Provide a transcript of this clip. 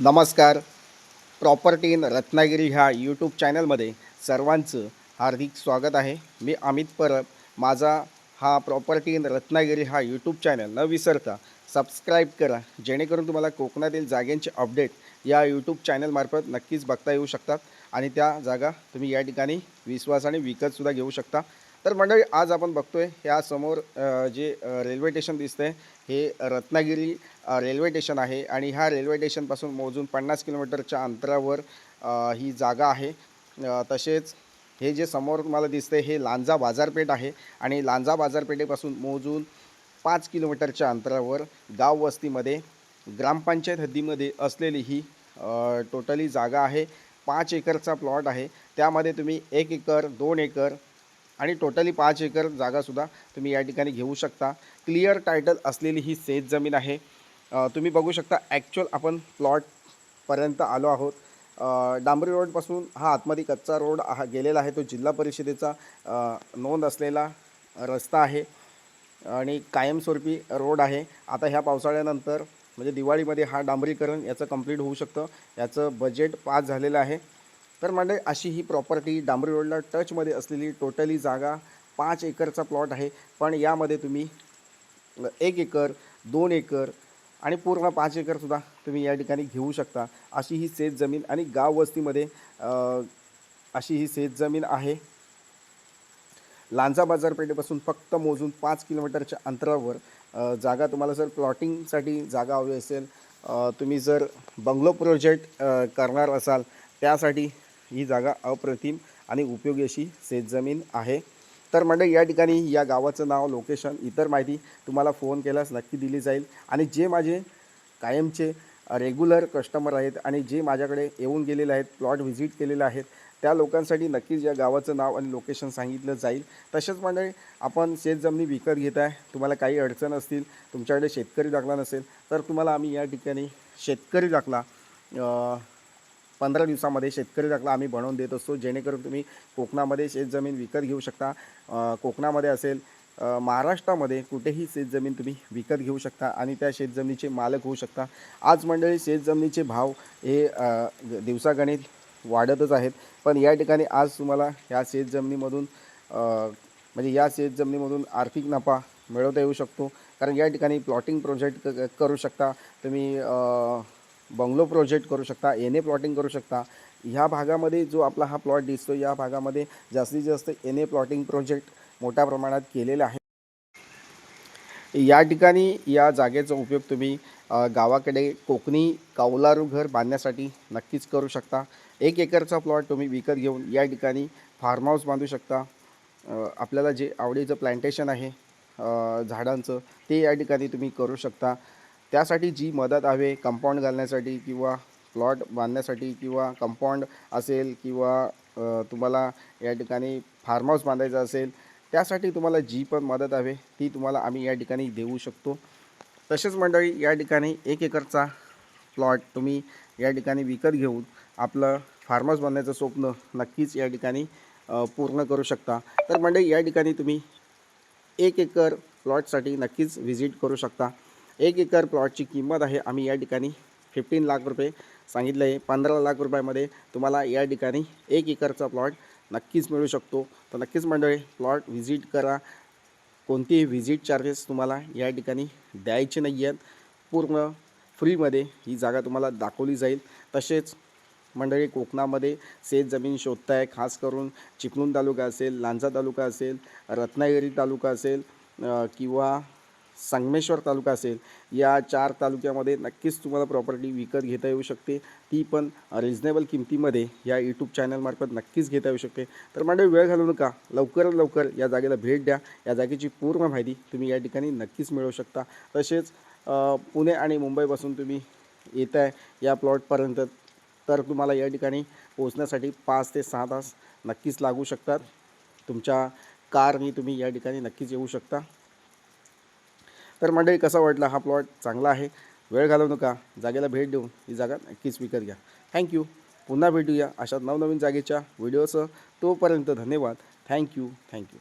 नमस्कार. Property in Ratnagiri ह्या YouTube चॅनलमध्ये सर्वांचं हार्दिक स्वागत आहे. मी अमित परब. माझा हा प्रॉपर्टी इन रत्नागिरी हा यूट्यूब चॅनल न विसरता सबस्क्राईब करा. जेणेकरून तुम्हाला कोकणातील जागेंचे अपडेट या यूट्यूब चॅनलमार्फत नक्कीच बघता येऊ शकतात. आणि त्या जागा तुम्ही या ठिकाणी विश्वासाने विकतसुद्धा घेऊ शकता. तर मंडळी आज आपण बघतोय ह्या समोर जे रेल्वे स्टेशन दिसतंय हे रत्नागिरी रेल्वे स्टेशन आहे आणि ह्या रेल्वे स्टेशनपासून मोजून पन्नास किलोमीटरच्या अंतरावर ही जागा आहे. तसेच हे जे समोर तुम्हाला दिसतंय हे लांजा बाजारपेठ आहे आणि लांजा बाजारपेठेपासून मोजून पाच किलोमीटरच्या अंतरावर गाव वस्तीमध्ये ग्रामपंचायत हद्दीमध्ये असलेली ही टोटली जागा आहे. पाच एकरचा प्लॉट आहे. त्यामध्ये तुम्ही एक एकर दोन एकर आणि टोटली पाच एकर जागासुद्धा तुम्ही या ठिकाणी घेऊ शकता. क्लिअर टायटल असलेली ही सेज जमीन आहे. तुम्ही बघू शकता ॲक्च्युअल आपण प्लॉटपर्यंत आलो आहोत. डांबरी रोडपासून हा आतमध्ये कच्चा रोड हा गेलेला आहे. तो जिल्हा परिषदेचा नोंद असलेला रस्ता आहे. आणि कायमस्वरूपी रोड आहे. आता ह्या पावसाळ्यानंतर म्हणजे दिवाळीमध्ये हा डांबरीकरण याचं कंप्लीट होऊ शकतं. याचं बजेट पास झालेलं आहे. तर म्हणजे अशी ही प्रॉपर्टी डांबरी रोडला टचमध्ये असलेली टोटली जागा पाच एकरचा प्लॉट आहे. पण यामध्ये तुम्ही एक एकर दोन एकर आणि पूर्ण पाच एकरसुद्धा तुम्ही या ठिकाणी घेऊ शकता. अशी ही शेत जमीन आणि गाव वस्तीमध्ये अशी ही शेत जमीन आहे. लांजा बाजारपेठेपासून फक्त मोजून पाच किलोमीटरच्या अंतरावर जागा तुम्हाला जर प्लॉटिंगसाठी जागा हवी असेल तुम्ही जर बंगलो प्रोजेक्ट करणार असाल त्यासाठी ही जागा अप्रतिम आणि उपयोगी अशी शेतजमीन आहे. तर म्हणजे या ठिकाणी या गावाचं नाव लोकेशन इतर माहिती तुम्हाला फोन केल्यास नक्की दिली जाईल. आणि जे माझे कायमचे रेग्युलर कस्टमर आहेत आणि जे माझ्याकडे येऊन गेलेले आहेत प्लॉट व्हिजिट केलेले आहेत त्या लोकांसाठी नक्कीच या गावाचं नाव आणि लोकेशन सांगितलं जाईल. तसेच म्हणजे आपण शेतजमिनी विकत घेत आहे. तुम्हाला काही अडचण असतील तुमच्याकडे शेतकरी दाखला नसेल तर तुम्हाला आम्ही या ठिकाणी शेतकरी दाखला पंधरा दिवसामध्ये शेतकरी दाखला आम्ही बनवून देत असतो. जेणेकरून तुम्ही कोकणामध्ये शेतजमीन विकत घेऊ शकता. कोकणामध्ये असेल महाराष्ट्रामध्ये कुठेही शेतजमीन तुम्ही विकत घेऊ शकता आणि त्या शेतजमिनीचे मालक होऊ शकता. आज मंडळी शेतजमिनीचे भाव हे दिवसागणित वाढतच आहेत. पण या ठिकाणी आज तुम्हाला ह्या शेतजमिनीमधून म्हणजे या शेतजमिनीमधून आर्थिक नफा मिळवता येऊ शकतो. कारण या ठिकाणी प्लॉटिंग प्रोजेक्ट क- करू शकता. तुम्ही बंगलो प्रोजेक्ट करू शकता एन ए प्लॉटिंग करू शकता. ह्या भागामध्ये जो आपला हा प्लॉट दिसतो या भागामध्ये जास्तीत जास्त एन ए प्लॉटिंग प्रोजेक्ट मोठ्या प्रमाणात केलेले आहे. या ठिकाणी या जागेचा उपयोग तुम्ही गावाकडे कोकणी कौलारू घर बांधण्यासाठी नक्कीच करू शकता. एक एकरचा प्लॉट तुम्ही विकत घेऊन या ठिकाणी फार्म हाऊस बांधू शकता. आपल्याला जे आवडीचं प्लांटेशन आहे झाडांचं ते या ठिकाणी तुम्ही करू शकता. त्यासाठी जी मदत हवे कंपाऊंड घालण्यासाठी किंवा प्लॉट बांधण्यासाठी किंवा कंपाऊंड असेल किंवा तुम्हाला या ठिकाणी फार्म हाऊस बांधायचं असेल त्यासाठी तुम्हाला जी पण मदत हवे ती तुम्हाला आम्ही या ठिकाणी देऊ शकतो. तसेच मंडळी या ठिकाणी एक एकरचा प्लॉट तुम्ही या ठिकाणी विकत घेऊन आपलं फार्म हाऊस बांधण्याचं स्वप्न नक्कीच या ठिकाणी पूर्ण करू शकता. तर मंडळी या ठिकाणी तुम्ही एक एकर प्लॉटसाठी नक्कीच व्हिजिट करू शकता. एक एकर प्लॉटची किंमत आहे. आम्ही या ठिकाणी फिफ्टीन लाख रुपये सांगितलं आहे. पंधरा लाख रुपयामध्ये तुम्हाला या ठिकाणी एक एकरचा प्लॉट नक्कीच मिळू शकतो. तर नक्कीच मंडळी प्लॉट व्हिजिट करा. कोणतेही व्हिजिट चार्जेस तुम्हाला या ठिकाणी द्यायचे नाही आहेत पूर्ण फ्रीमध्ये ही जागा तुम्हाला दाखवली जाईल. तसेच मंडळी कोकणामध्ये शेतजमीन शोधताय खास करून चिपळूण तालुका असेल लांजा तालुका असेल रत्नागिरी तालुका असेल किंवा संगमेश्वर तालुका असेल या चार तालुक्यामध्ये नक्कीच तुम्हाला प्रॉपर्टी विकत घेता येऊ शकते. ती पण रिजनेबल किमतीमध्ये या यूट्यूब चॅनलमार्फत नक्कीच घेता येऊ शकते. तर मंडळी वेळ घालवू नका. लवकरात लवकर या जागेला भेट द्या. या जागेची पूर्ण माहिती तुम्ही या ठिकाणी नक्कीच मिळवू शकता. तसेच पुणे आणि मुंबईपासून तुम्ही येत आहे या प्लॉटपर्यंत तर तुम्हाला या ठिकाणी पोहोचण्यासाठी पाच ते सहा तास नक्कीच लागू शकतात. तुमच्या कारनी तुम्ही या ठिकाणी नक्कीच येऊ शकता. तर मंडळी कसा वाटला हा प्लॉट चांगला आहे. वेळ घालवू नका. जागेला भेट देऊन ही जागा नक्कीच विकत घ्या. थँक्यू पुन्हा भेटूया अशा नवनवीन जागेच्या व्हिडिओसह तोपर्यंत धन्यवाद. Thank you thank you